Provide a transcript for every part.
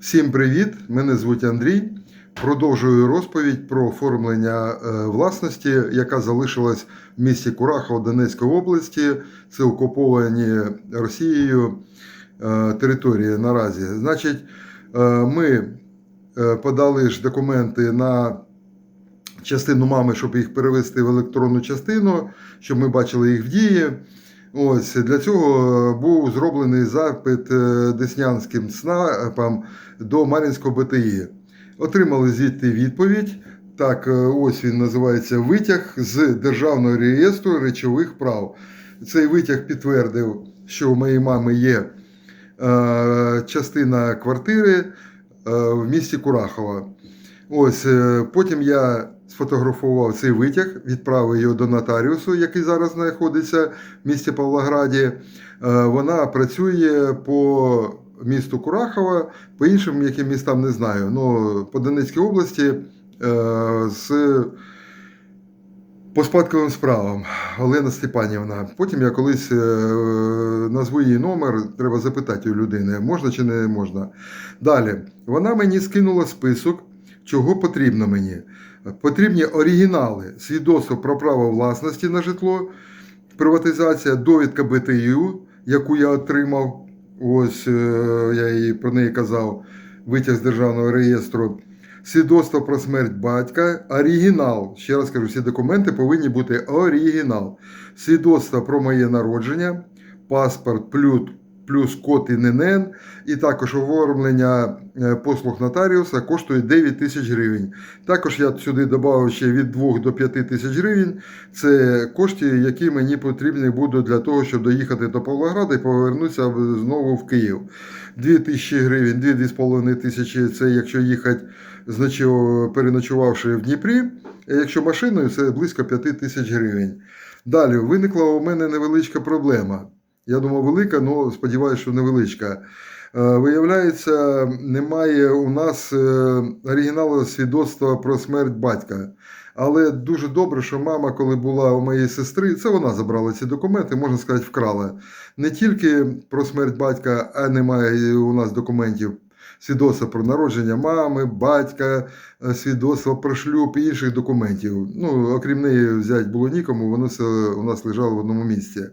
Всім привіт! Мене звуть Андрій. Продовжую розповідь про оформлення е, власності, яка залишилась в місті Курахово Донецької області. Це окуповані Росією е, території наразі. Значить, е, ми подали ж документи на частину мами, щоб їх перевести в електронну частину, щоб ми бачили їх в дії. Ось для цього був зроблений запит е, Деснянським СНАПом до Мар'їнського БТІ. Отримали звідти відповідь. Так, е, ось він називається витяг з Державного реєстру речових прав. Цей витяг підтвердив, що у моєї мами є е, частина квартири е, в місті Курахова. Ось е, потім я сфотографував цей витяг, відправив його до нотаріусу, який зараз знаходиться в місті Павлограді. Е, Вона працює по місту Курахова, по іншим яким містам не знаю. Ну, по Донецькій області е, з по спадковим справам Олена Степанівна. Потім я колись назву її номер, треба запитати у людини, можна чи не можна. Далі, вона мені скинула список, чого потрібно мені. Потрібні оригінали, свідоцтво про право власності на житло, приватизація, довідка БТЮ, яку я отримав. Ось е, я їй про неї казав, витяг з державного реєстру. Свідоцтво про смерть батька, оригінал. Ще раз кажу, всі документи повинні бути оригінал. Свідоцтво про моє народження, паспорт плюс, плюс код ІНН, і також оформлення е, послуг нотаріуса коштує 9 тисяч гривень. Також я сюди додав ще від 2 до 5 тисяч гривень. Це кошти, які мені потрібні будуть для того, щоб доїхати до Павлограда і повернутися знову в Київ. 2 тисячі гривень, 2-2,5 тисячі це якщо їхати, переночувавши в Дніпрі. Якщо машиною, це близько 5 тисяч гривень. Далі виникла у мене невеличка проблема. Я думав, велика, але сподіваюся, що невеличка. Е, Виявляється, немає у нас е, оригіналу свідоцтва про смерть батька. Але дуже добре, що мама, коли була у моєї сестри, це вона забрала ці документи, можна сказати, вкрала. Не тільки про смерть батька, а немає у нас документів. Свідоцтва про народження мами, батька, е, свідоцтва про шлюб і інших документів. Ну, окрім неї, взяти було нікому, воно все у нас лежало в одному місці.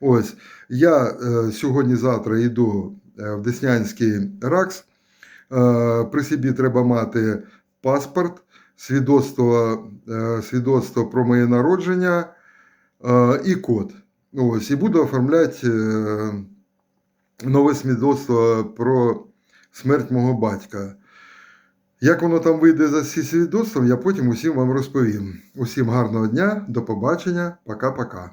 Ось я е, сьогодні-завтра йду е, в Деснянський РАКС. При собі треба мати паспорт, свідоцтво, свідоцтво про моє народження і код. Ось, і буду оформляти нове свідоцтво про смерть мого батька. Як воно там вийде за ці свідоцтвом, я потім усім вам розповім. Усім гарного дня, до побачення, пока-пока.